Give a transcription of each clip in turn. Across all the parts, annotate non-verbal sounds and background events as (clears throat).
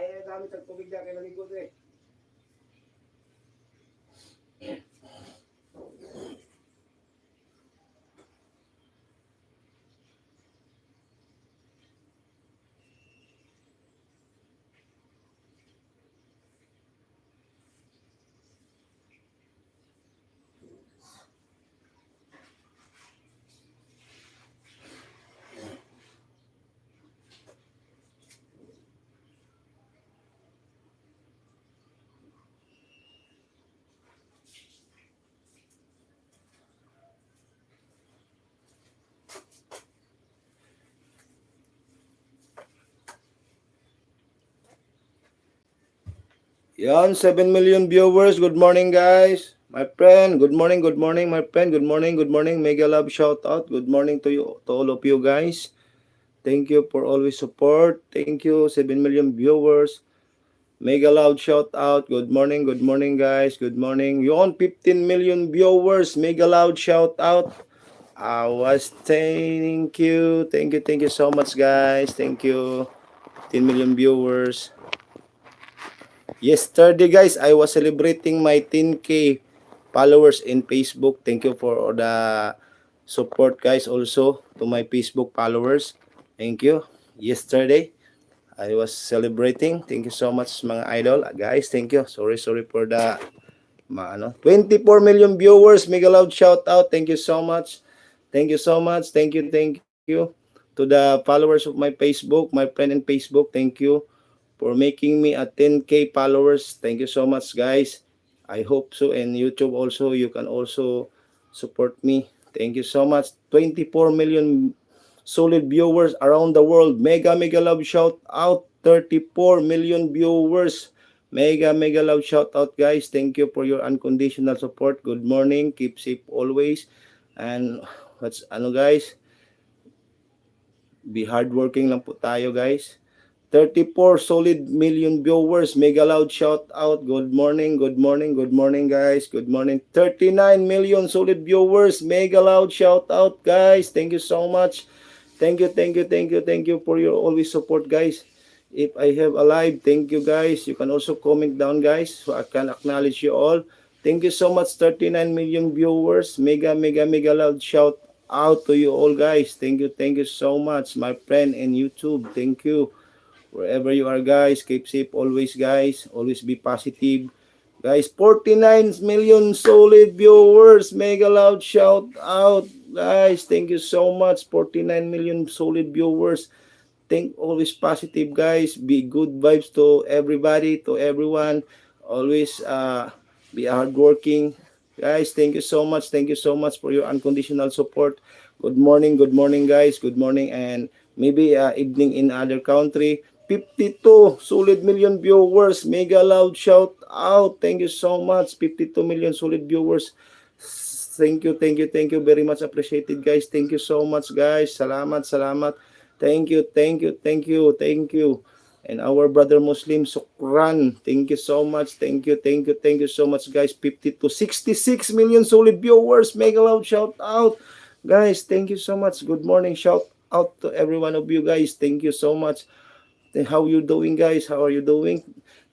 eh, dami tagtubig na kayo naligo, eh. Yan, 7 million viewers. Good morning, guys. My friend, good morning, good morning, my friend. Good morning, good morning. Mega love shout out. Good morning to you, to all of you guys. Thank you for always support. Thank you, 7 million viewers. Mega loud shout out. Good morning, good morning, guys. Good morning. You on 15 million viewers. Mega loud shout out. I was thank you, thank you, thank you so much, guys. Thank you, 10 million viewers. Yesterday, guys, I was celebrating my 10k followers in Facebook. Thank you for the support, guys, also to my Facebook followers. Thank you. Yesterday, I was celebrating. Thank you so much, mga idol. Guys, thank you. Sorry, sorry for the ma, ano, 24 million viewers. Mega loud shout out. Thank you so much. Thank you so much. Thank you, thank you to the followers of my Facebook, my friend in Facebook. Thank you for making me a 10k followers. Thank you so much, guys. I hope so. And YouTube also, you can also support me. Thank you so much. 24 million solid viewers around the world. Mega, mega love shout out. 34 million viewers. Mega, mega love shout out, guys. Thank you for your unconditional support. Good morning. Keep safe always. And what's ano, guys? Be hardworking lang po tayo, guys. 34 solid million viewers. Mega loud shout out. Good morning, good morning, good morning, guys. Good morning. 39 million solid viewers. Mega loud shout out, guys. Thank you so much. Thank you, thank you, thank you, thank you for your always support, guys. If I have a live, thank you, guys. You can also comment down, guys, so I can acknowledge you all. Thank you so much, 39 million viewers. Mega, mega, mega loud shout out to you all, guys. Thank you, thank you so much, my friend in YouTube. Thank you wherever you are guys keep safe always guys. Always be positive. Guys 49 million solid viewers. Mega loud shout out guys. Thank you so much. 49 million solid viewers. Think always positive guys. Be good vibes to everybody to everyone. Always uh be hardworking. Guys thank you so much. Thank you so much for your unconditional support. Good morning good morning guys. Good morning and maybe uh, evening in other country 52 solid million viewers. Mega loud shout out. Thank you so much. 52 million solid viewers. Thank you, thank you, thank you very much appreciated guys. Thank you so much guys. Salamat, salamat. Thank you, thank you, thank you, thank you. And our brother Muslim Sukran. Thank you so much. Thank you, thank you, thank you so much guys. 52 66 million solid viewers. Mega loud shout out. Guys, thank you so much. Good morning. Shout out to every one of you guys. Thank you so much. How you doing guys? How are you doing?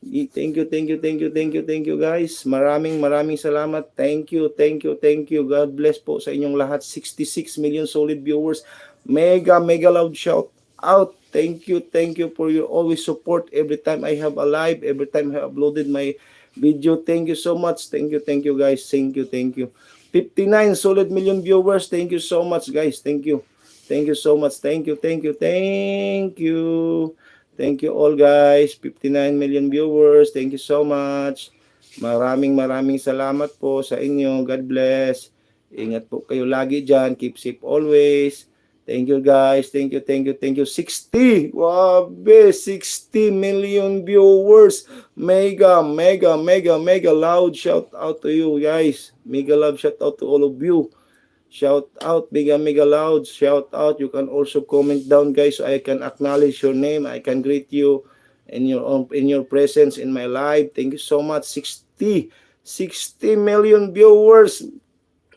Thank you, thank you, thank you, thank you, thank you guys. Maraming maraming salamat. Thank you, thank you, thank you. God bless po sa inyong lahat. 66 million solid viewers. Mega, mega loud shout out. Thank you, thank you for your always support every time I have a live, every time I uploaded my video. Thank you so much. Thank you, thank you guys. Thank you, thank you. 59 solid million viewers. Thank you so much guys. Thank you. Thank you so much. Thank you, thank you, thank you. Thank you all guys. 59 million viewers. Thank you so much. Maraming maraming salamat po sa inyo. God bless. Ingat po kayo lagi dyan. Keep safe always. Thank you guys. Thank you, thank you, thank you. 60. Wabe, 60 million viewers. Mega, mega, mega, mega loud shout out to you guys. Mega love shout out to all of you. Shout out, mega mega loud. Shout out. You can also comment down, guys, so I can acknowledge your name. I can greet you in your own, in your presence in my live. Thank you so much. 60, 60 million viewers.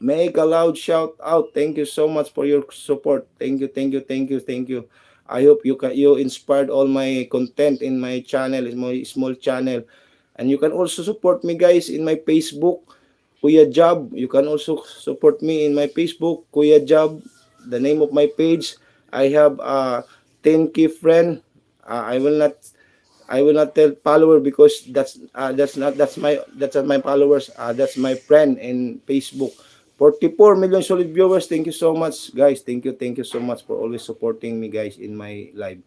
Make a loud shout out. Thank you so much for your support. Thank you, thank you, thank you, thank you. I hope you can you inspired all my content in my channel, in my small channel. And you can also support me guys in my Facebook, Kuya Job. You can also support me in my Facebook, Kuya Job. The name of my page. I have a 10k friend. Uh, I will not I will not tell follower because that's uh, that's not that's my that's not my followers. Uh, that's my friend in Facebook. 44 million solid viewers. Thank you so much, guys. Thank you, thank you so much for always supporting me, guys, in my live.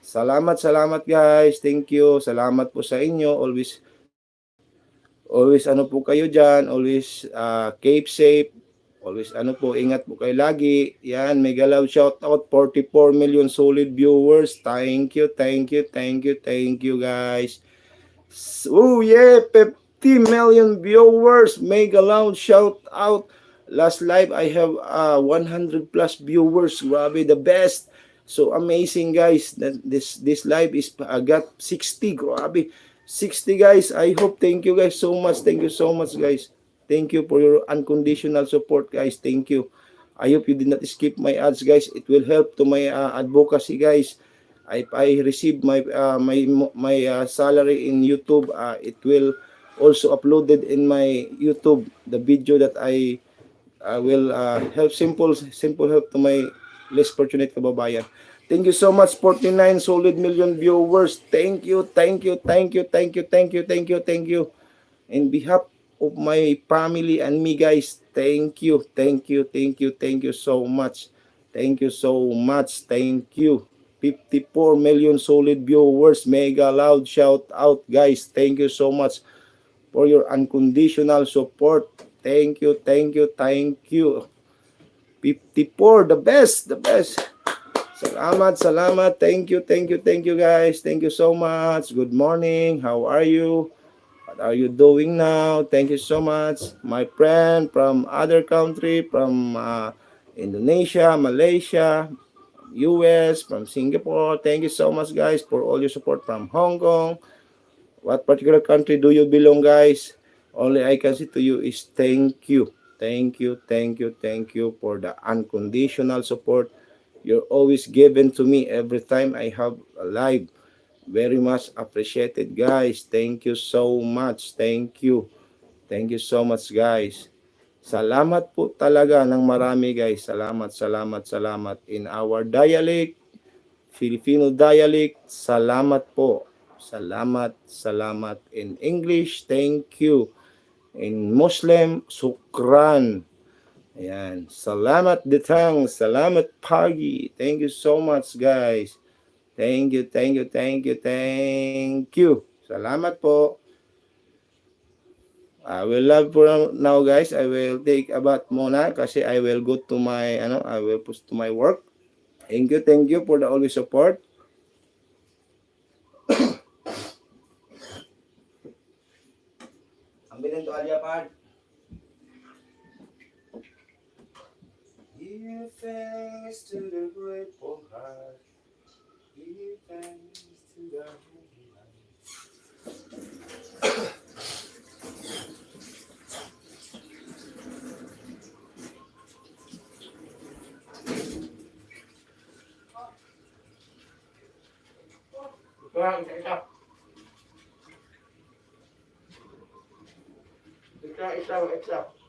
Salamat, salamat, guys. Thank you. Salamat po sa inyo. Always, always ano po kayo dyan. Always uh, keep safe. Always ano po, ingat po kayo lagi. Yan, mega love shout out. 44 million solid viewers. Thank you, thank you, thank you, thank you, guys. Oh yeah, 50 million viewers. Mega loud shout out. Last live I have uh 100 plus viewers. Grabe, the best. So amazing guys. This this live is I got 60. Grabe. 60 guys. I hope thank you guys so much. Thank you so much guys. Thank you for your unconditional support guys. Thank you. I hope you did not skip my ads guys. It will help to my uh, advocacy guys. If I receive my uh, my my uh, salary in YouTube, uh, it will also uploaded in my YouTube the video that I I will uh, help simple simple help to my less fortunate kababayan. Thank you so much 49 solid million viewers. Thank you, thank you, thank you, thank you, thank you, thank you, thank you. In behalf of my family and me guys, thank you, thank you, thank you, thank you so much. Thank you so much. Thank you. 54 million solid viewers. Mega loud shout out guys. Thank you so much for your unconditional support. Thank you, thank you, thank you. 54, the best, the best. Salamat, salamat. Thank you, thank you, thank you guys. Thank you so much. Good morning. How are you? What are you doing now? Thank you so much. My friend from other country, from uh, Indonesia, Malaysia, US, from Singapore. Thank you so much guys for all your support from Hong Kong. What particular country do you belong guys? Only I can say to you is thank you. Thank you, thank you, thank you for the unconditional support you're always given to me every time I have a live. Very much appreciated, guys. Thank you so much. Thank you. Thank you so much, guys. Salamat po talaga ng marami, guys. Salamat, salamat, salamat. In our dialect, Filipino dialect, salamat po. Salamat, salamat. In English, thank you. In Muslim, sukran. Ayan. Salamat ditang. Salamat pagi. Thank you so much, guys. Thank you, thank you, thank you, thank you. Salamat po. I will love for now, guys. I will take a bath muna kasi I will go to my, ano, I will push to my work. Thank you, thank you for the always support. Give thanks to the grateful heart. Give thanks to the Wow, okay, yeah. It's out, it's out.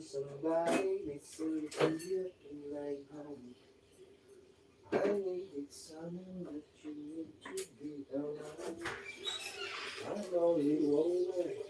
Want somebody listen to you like home. I need someone that you need to be around. I know you won't know.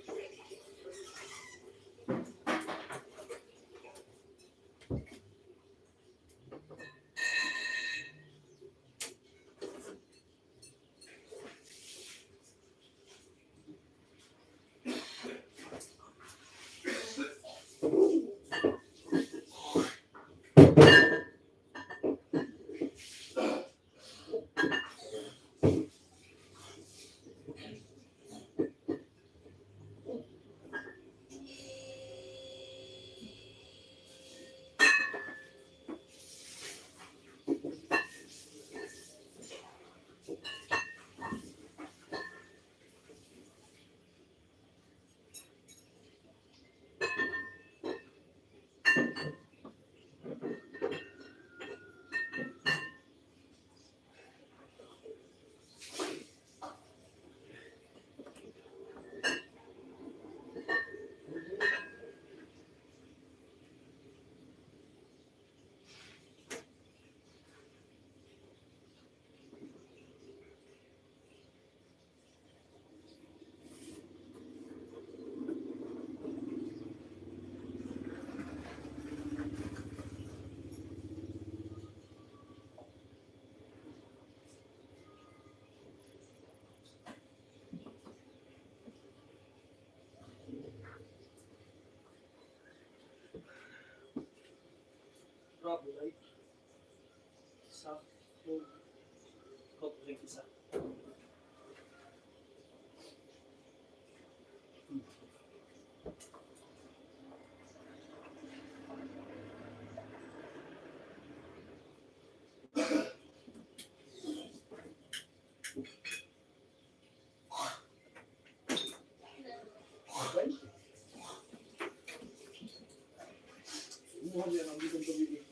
Mohon, ya, ng bitong tubig.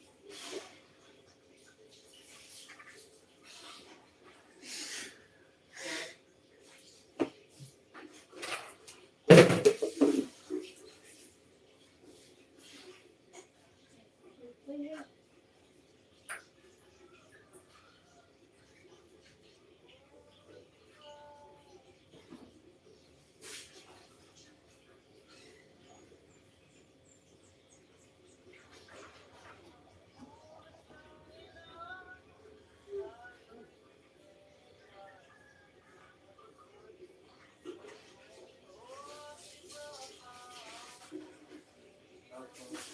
Yeah. work.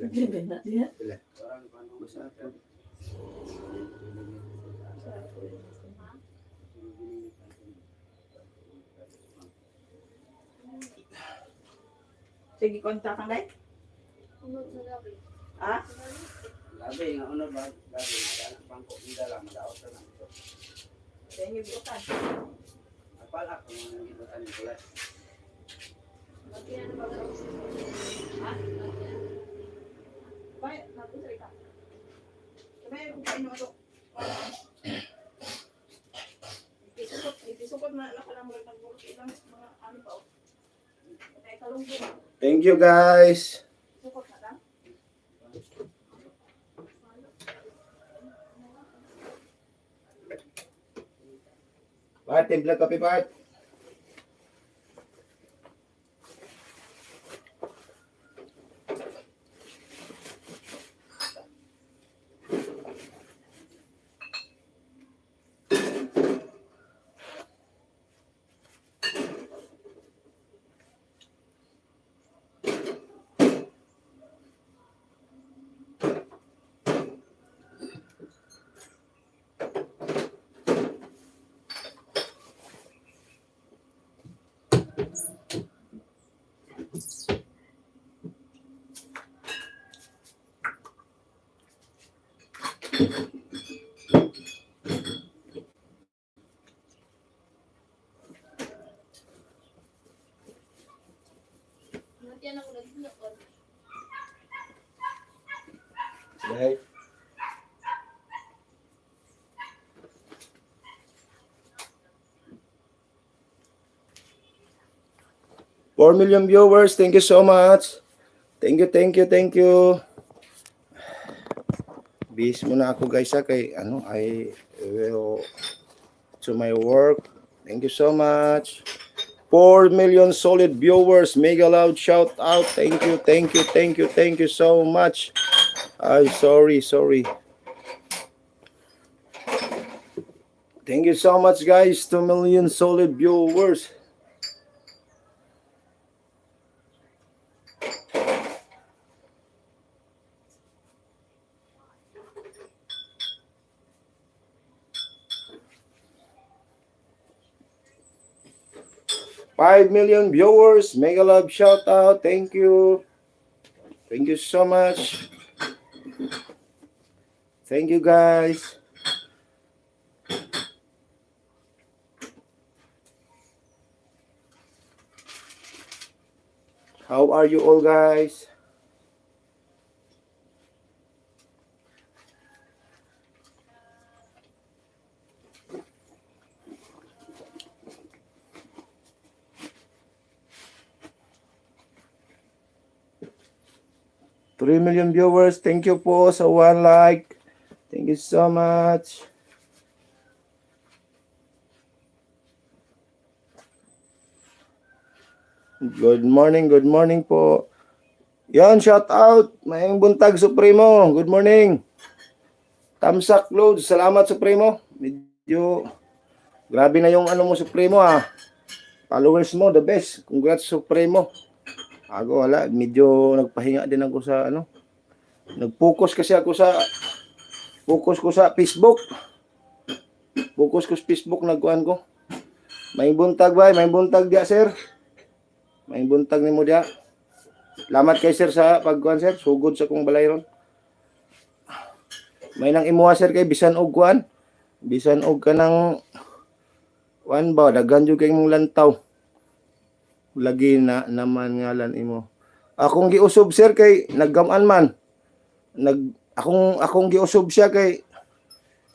Sige, konta ka ngay. Ha? Labi nga ano ba? Labi nga anak bangko hindi lang madaot na lang ito. Kaya niyo bukan. Apala ko mga gibutan ni Kulas. Baik, naku cerita. Kaya kung kain mo ito. Ipisukot, ipisukot na nakalamulad ng burot ilang mga ano pa. oh. Kaya kalungkot. Thank you guys. Sukot na lang. Part, timpla kape. Four million viewers. Thank you so much. Thank you, thank you, thank you. Bis muna ako guys ha kay ano I will to my work. Thank you so much. 4 million solid viewers. Mega loud shout out. Thank you, thank you, thank you, thank you so much. Ay, sorry, sorry. Thank you so much, guys. 2 million solid viewers. Five million viewers. Mega love shout out. Thank you. Thank you so much. Thank you guys. How are you all guys? Three million viewers. Thank you po sa one like. Thank you so much. Good morning, good morning po. Yan, shout out. Mayang buntag Supremo. Good morning. Tamsak load. Salamat Supremo. Medyo grabe na yung ano mo Supremo ah. Followers mo, the best. Congrats Supremo. Ako wala, medyo nagpahinga din ako sa ano. Nag-focus kasi ako sa focus ko sa Facebook. Focus ko sa Facebook nagkuan ko. May buntag ba? May buntag dia, sir. May buntag ni mo dia. Salamat kay sir sa pagkuan sir. Sugod sa kong balayron. May nang imuha sir kay bisan og kuan. Bisan og kanang kuan ba daghan jud kay mong lantaw lagi na naman ngalan imo. Akong giusob sir kay naggaman man. Nag akong akong giusob siya kay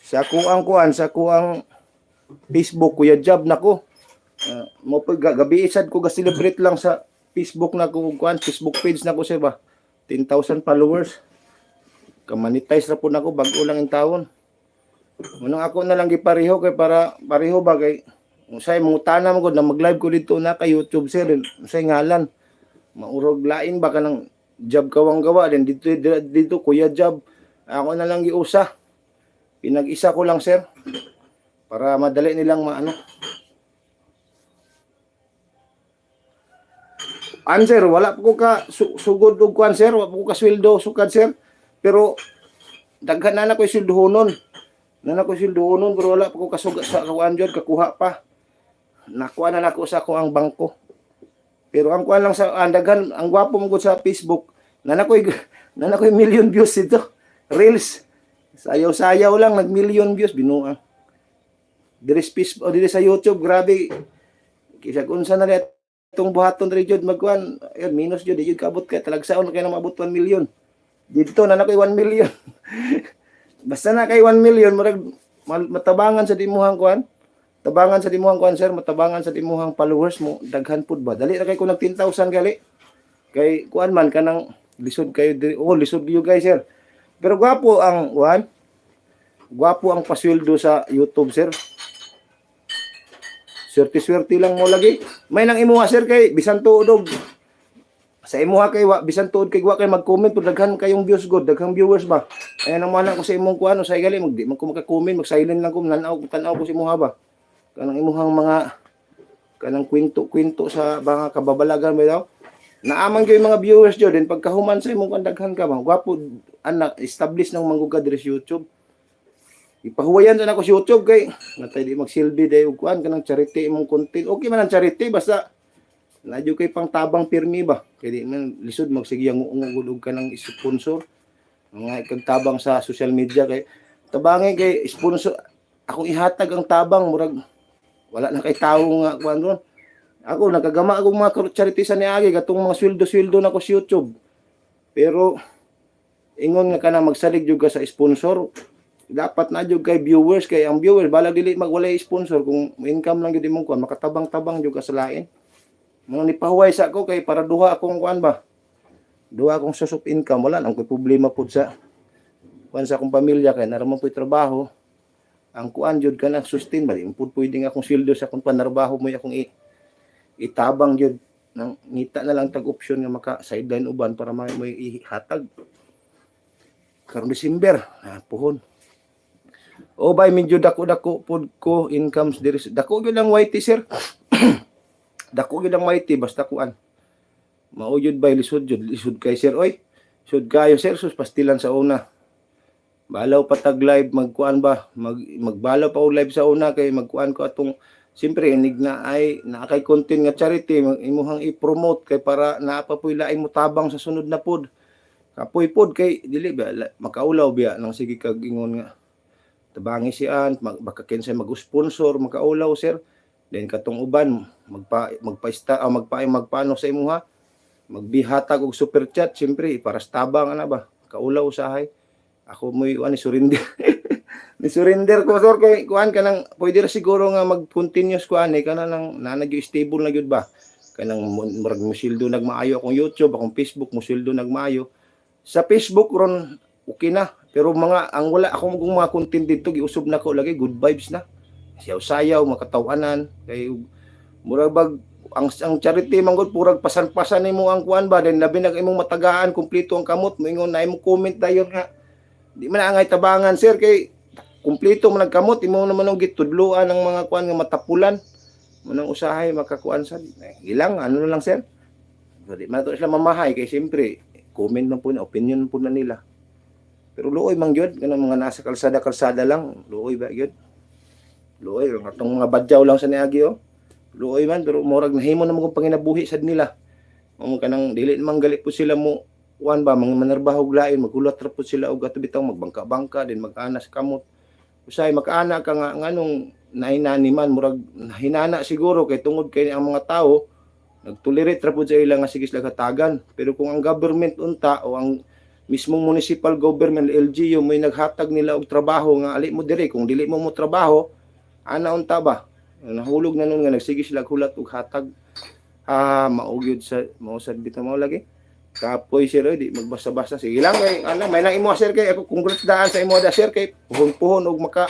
sa kuang kuan sa kuang Facebook kuya job nako. Uh, mo pag gabi isad ko ga-celebrate lang sa Facebook na ko kuan Facebook page na ko sir ba. 10,000 followers. Kamonetize ra po nako bag-o lang ang taon. Munang ako na lang gipareho kay para pareho ba kay Usay mangutana mo gud na mag-live ko dito na kay YouTube sir. Usay ngalan. Maurog lain ba ka ng job kawang gawa din dito dito, kuya job. Ako na lang giusa. Pinag-isa ko lang sir. Para madali nilang maano. Answer, wala po ka su- sugod og kuan sir, wala po ka sweldo sukad sir. Pero daghan na na ko sweldohonon. Na na ko sweldohonon pero wala pa ko kasugat sa kuan jud kakuha pa nakuha na nako sa ako ang bangko. Pero ang kuan lang sa andagan, ang gwapo mo sa Facebook, nanakoy (laughs) nanakoy million views dito. Reels. Sayaw-sayaw lang nag million views binuang. Diri sa Facebook, o diri sa YouTube, grabe. Kisa kung sa na itong buhaton rin jud magkuan, ayun minus jud jud kabot kay talagsaon kay na maabot 1 million. Dito na nakoy 1 million. (laughs) Basta na kay 1 million, murag matabangan sa dimuhang kuan tabangan sa timuhang kuan sir, matabangan sa timuhang followers mo, daghan pud ba? Dali ra kay ko nag 10,000 gali. Kay kuan man kanang lisod kayo. Oh, lisod you guys sir. Pero gwapo ang kuan. Gwapo ang pasweldo sa YouTube sir. Swerte-swerte lang mo lagi. May nang imuha sir kay bisan tuod sa imuha kay wa bisan tuod kay wa kay mag-comment pud daghan kayong views god, daghang viewers ba. Ayan ang mana ko sa imong kuan sa gali mag di man ko maka-comment, mag-silent lang ko, nanaw tanaw ko sa imuha ba kanang imuhang mga kanang kwento-kwento sa mga kababalagan mo daw. Naaman gyud mga viewers jud din pagkahuman sa imong kandaghan ka bang gwapo anak establish ng manggugad sa YouTube. Ipahuwayan sa nako sa YouTube kay natay di magsilbi day og kuan kanang charity imong content. Okay man ang charity basta Nadyo kay pang tabang pirmi ba? Kay di man lisod magsigyang ungugulog ka ng sponsor. Mga ikagtabang sa social media kay tabangi kay sponsor akong ihatag ang tabang murag wala na kay tawo nga kuan ron. Ako nagagama akong mga charity sa niagi katong mga sweldo-sweldo na ko sa YouTube. Pero ingon nga kana magsalig jud ka sa sponsor dapat na jud kay viewers kay ang viewers bala dili magwalay sponsor kung income lang jud imong kuan makatabang-tabang jud sa lain. Mga nipahuway sa ako kay para duha akong kuan ba. Duha akong source of income wala nang koy problema pud sa kuan sa akong pamilya kay naramon ko'y trabaho. Ang kuan jud ka na sustain ba di pud pwedeng akong sweldo sa akong panarbaho mo akong i, itabang jud nang ngita na lang tag option nga maka sideline uban para may may ihatag. Karong December, ah, puhon. O bay medyo dako-dako pod ko incomes diri dako gyud ang YT sir. (coughs) dako gyud ang YT basta kuan. Mao jud bay lisod jud lisod kay sir oy. Sud kayo sir sus pastilan sa una. Balaw pa tag live magkuan ba? Mag magbalaw pa og live sa una kay magkuan ko atong Siyempre, inig na ay nakakay content nga charity, imuhang i-promote kay para naapapoy laing mo tabang sa sunod na pod. Kapoy pod kay dili ba la- makaulaw biya nang sige kag ingon nga tabangi siyan mag, baka kinsay mag-sponsor makaulaw sir. Then katong uban magpa magpa ah, magpa magpano sa imuha magbihatag og super chat siyempre para tabang ana ba? Kaulaw usahay ako mo ani surrender (laughs) ni surrender ko sir kay kuan ka nang pwede ra siguro nga mag-continuous kuan eh. Kana nang nanagyo stable na gyud ba? Kanang murag musildo nagmaayo akong YouTube akong Facebook musildo nagmaayo. Sa Facebook ron okay na. Pero mga ang wala ako kung mga content dito giusob na ko lagi good vibes na. Sayaw sayaw makatawanan kay murag bag ang ang charity man gud purag pasan-pasan nimo ang kuan ba? Then labi na imong matagaan kumpleto ang kamot moingon na imong comment dayon nga di man angay tabangan sir kay kumpleto man ang kamot imo naman ang gitudloan ng mga kuan nga matapulan. Manang usahay makakuan sa ilang ano na lang sir? Di man to sila mamahay kay siyempre comment man po na opinion po na nila. Pero luoy man gyud kanang mga nasa kalsada kalsada lang. Luoy ba gyud luoy ang atong mga badyaw lang sa niagi oh. Luoy man pero murag nahimo na kung panginabuhi sad nila. Mo kanang dili man gali po sila mo kuan ba mga manarbahog lain magulat ra po sila og ato magbangka-bangka din mag-ana sa kamot. Usay mag-ana ka nga nganong nainani man murag hinana siguro kay tungod kay ang mga tao nagtolerate ra pud sa ilang nga sige sila katagan. Pero kung ang government unta o ang mismong municipal government LGU may naghatag nila og trabaho nga ali mo dire kung dili mo mo trabaho ana unta ba? Nahulog na nun nga nagsige sila hulat og hatag. Ah maugyod sa mausad bitaw mao lagi kapoy sir di magbasa-basa. Sige lang kay ana may nang imo sir kay. Ako congrats daan sa imo da sir kay. Puhon-puhon og maka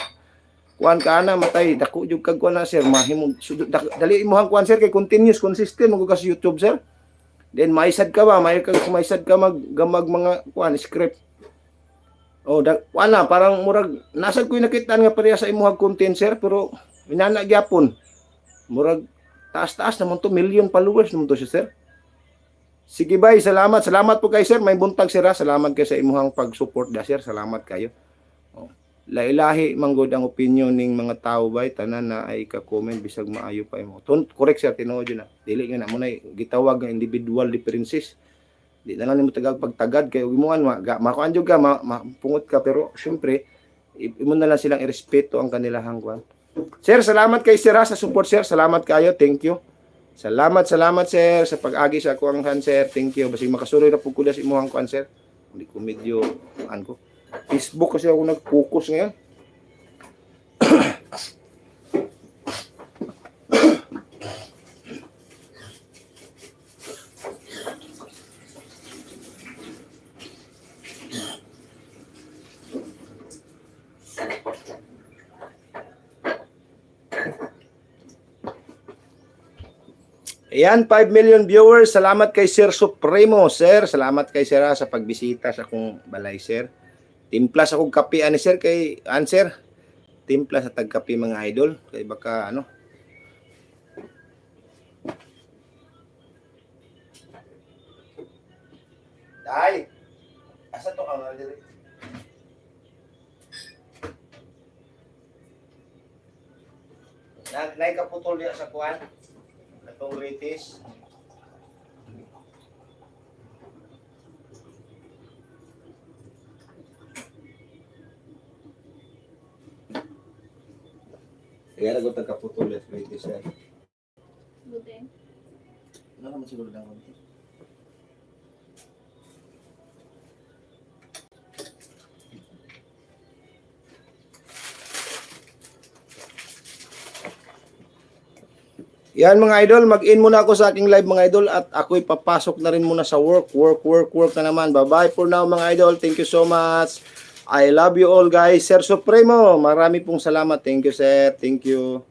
kuan ka na matay. Dako jud kag kuan na sir. Mahimo sudot- dak- dali imo hang kuan sir kay. Continuous consistent. Mo ka sa YouTube sir. Then maisad ka ba? May kag maisad ka mag gamag mga kuan script. Oh da na parang murag nasad ko nakita nga pareha sa imo hang content sir pero minana gyapon. Murag taas-taas naman to million followers naman to siya sir Sige bay, salamat. Salamat po kay sir. May buntag sir ha. Salamat kayo sa imuhang pag-support da sir. Salamat kayo. Oh. Lailahi manggod ang opinion ning mga tao bay tanan na ay ka-comment bisag maayo pa imo. Tun correct sir tinuod na. Dili nga na mo gitawag nga individual differences. Di na lang nimo tagag pagtagad kay imuan ma makuan jud ka ma, mapungot ka pero syempre imo na lang silang irespeto ang kanilahang kwan. Sir, salamat kay sir sa support sir. Salamat kayo. Thank you. Salamat, salamat sir sa pag-agi sa ako ang sir. Thank you. Basig makasuroy pud ko sa imong kuan. Hindi ko medyo an ko. Facebook kasi ako nag-focus ngayon. (clears throat) Ayan, 5 million viewers. Salamat kay Sir Supremo. Sir, salamat kay Sir ah, sa pagbisita sa akong balay, Sir. Timpla sa akong kape ani Sir kay answer. Timpla sa tagkape mga idol. Kay baka ano. Dai. Asa to ang dili? Na, nay kaputol diya sa kuan itong ritis. Kaya nagot ang kaputol at ritis yan. Buti. Wala naman siguro na konti. Yan mga idol, mag-in muna ako sa aking live mga idol at ako'y papasok na rin muna sa work, work, work, work na naman. Bye-bye for now mga idol. Thank you so much. I love you all guys. Sir Supremo, marami pong salamat. Thank you sir. Thank you.